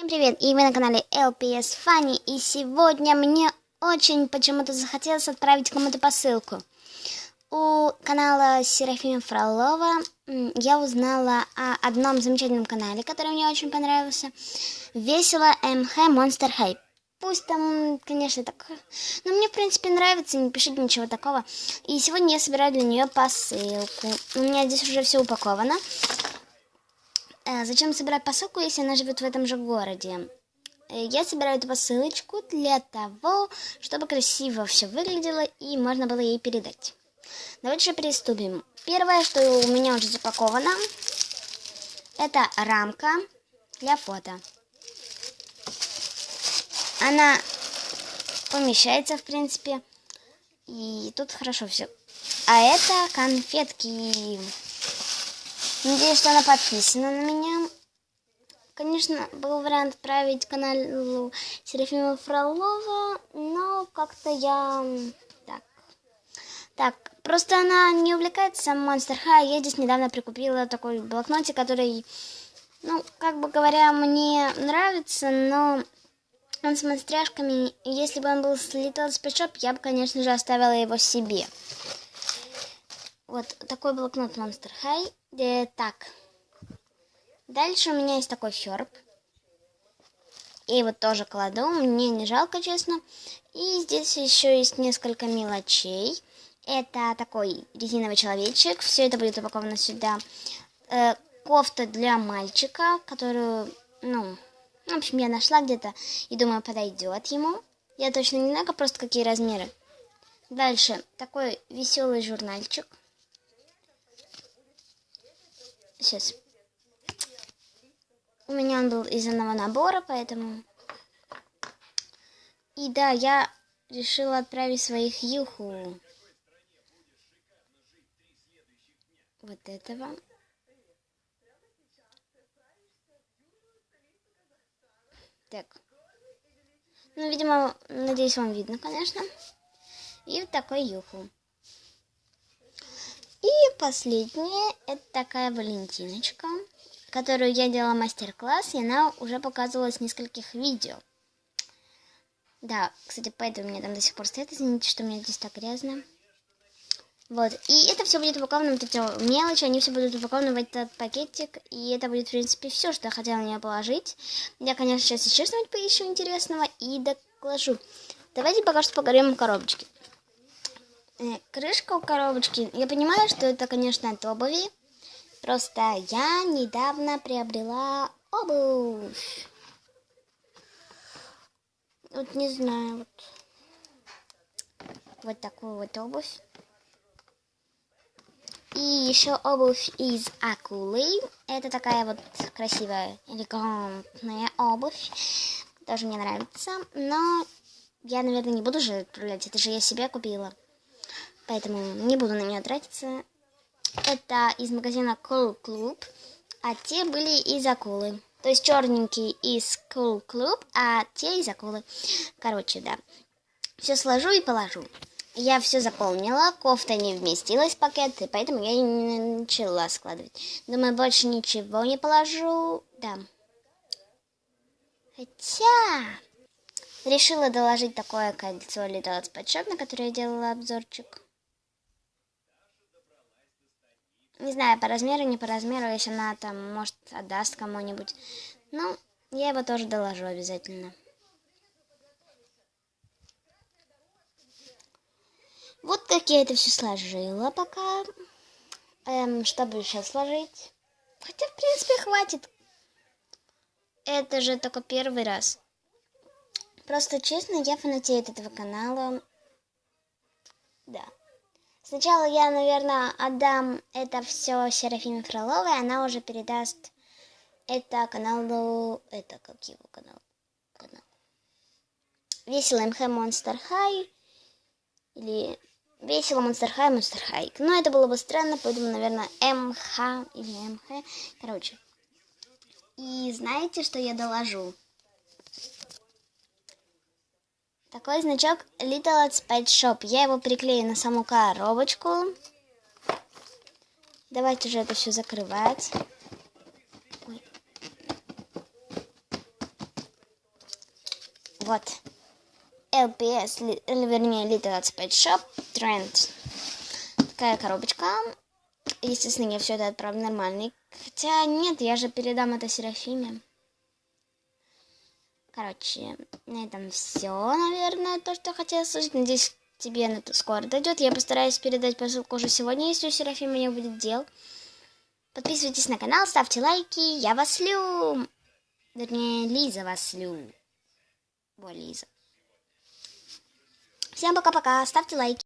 Всем привет, и вы на канале LPS Funny, и сегодня мне очень почему-то захотелось отправить кому-то посылку. У канала Серафима Фролова я узнала о одном замечательном канале, который мне очень понравился. Весело МХ Monster Hype. Пусть там, конечно, так... Но мне, в принципе, нравится, не пишите ничего такого. И сегодня я собираю для нее посылку. У меня здесь уже все упаковано. Э, зачем собирать посылку, если она живет в этом же городе? Э, я собираю эту посылочку для того, чтобы красиво все выглядело и можно было ей передать. Давайте же приступим. Первое, что у меня уже запаковано, это рамка для фото. Она помещается, в принципе, и тут хорошо все. А это конфетки. Надеюсь, что она подписана на меня. Конечно, был вариант отправить каналу Серафима Фролова, но как-то я... Так. Так, просто она не увлекается Monster High. Я здесь недавно прикупила такой блокнотик, который, ну, как бы говоря, мне нравится, но он с монстряшками. Если бы он был с Little Space Shop, я бы, конечно же, оставила его себе. Вот такой блокнот Monster High. Э, так. Дальше у меня есть такой ферб. И вот тоже кладу. Мне не жалко, честно. И здесь еще есть несколько мелочей. Это такой резиновый человечек. Все это будет упаковано сюда. Э, кофта для мальчика, которую, ну, в общем, я нашла где-то и думаю, подойдет ему. Я точно не знаю, просто какие размеры. Дальше такой веселый журнальчик. Сейчас. У меня он был из одного набора, поэтому... И да, я решила отправить своих юху. Вот этого. Так. Ну, видимо, надеюсь, вам видно, конечно. И вот такой юху. И последнее, это такая Валентиночка, которую я делала мастер-класс, и она уже показывалась в нескольких видео. Да, кстати, поэтому у меня там до сих пор стоит, извините, что у меня здесь так грязно. Вот, и это все будет упаковано, вот эти мелочи, они все будут упакованы в этот пакетик, и это будет, в принципе, все, что я хотела нее положить. Я, конечно, сейчас еще что-нибудь поищу интересного и докладу. Давайте пока что поговорим о коробочке. Э, крышка у коробочки. Я понимаю, что это, конечно, от обуви. Просто я недавно приобрела обувь. Вот не знаю, вот. Вот такую вот обувь. И еще обувь из акулы. Это такая вот красивая, элегантная обувь. Тоже мне нравится. Но я, наверное, не буду же отправлять. Это же я себе купила поэтому не буду на нее тратиться. Это из магазина Cool Club, а те были из акулы. То есть черненькие из Cool Club, а те из акулы. Короче, да. Все сложу и положу. Я все заполнила, кофта не вместилась в пакет, и поэтому я не начала складывать. Думаю, больше ничего не положу. Да. Хотя... Решила доложить такое кольцо Little Spot Shop, на которое я делала обзорчик. Не знаю, по размеру, не по размеру, если она там, может, отдаст кому-нибудь. Ну, я его тоже доложу обязательно. Вот как я это все сложила пока. Эм, чтобы еще сложить? Хотя, в принципе, хватит. Это же только первый раз. Просто, честно, я фанатею от этого канала. Да. Сначала я, наверное, отдам это все Серафиме Фроловой, она уже передаст это каналу... Это как его канал? канал. Весело МХ Монстер Хай. Или Весело Монстер Хай, Монстер Хай. Но это было бы странно, поэтому, наверное, МХ или МХ. Короче. И знаете, что я доложу? Такой значок Little Pet Shop. Я его приклею на саму коробочку. Давайте уже это все закрывать. Вот. LPS, ли- или вернее, Elite 25 Shop, Trend. Такая коробочка. Естественно, я все это отправлю нормальный. Хотя нет, я же передам это Серафиме. Короче, на этом все, наверное, то, что хотела слышать. Надеюсь, тебе это скоро дойдет. Я постараюсь передать посылку уже сегодня, если у Серафима не будет дел. Подписывайтесь на канал, ставьте лайки. Я вас лю. Вернее, Лиза вас лю. Во, Лиза. Всем пока-пока. Ставьте лайки.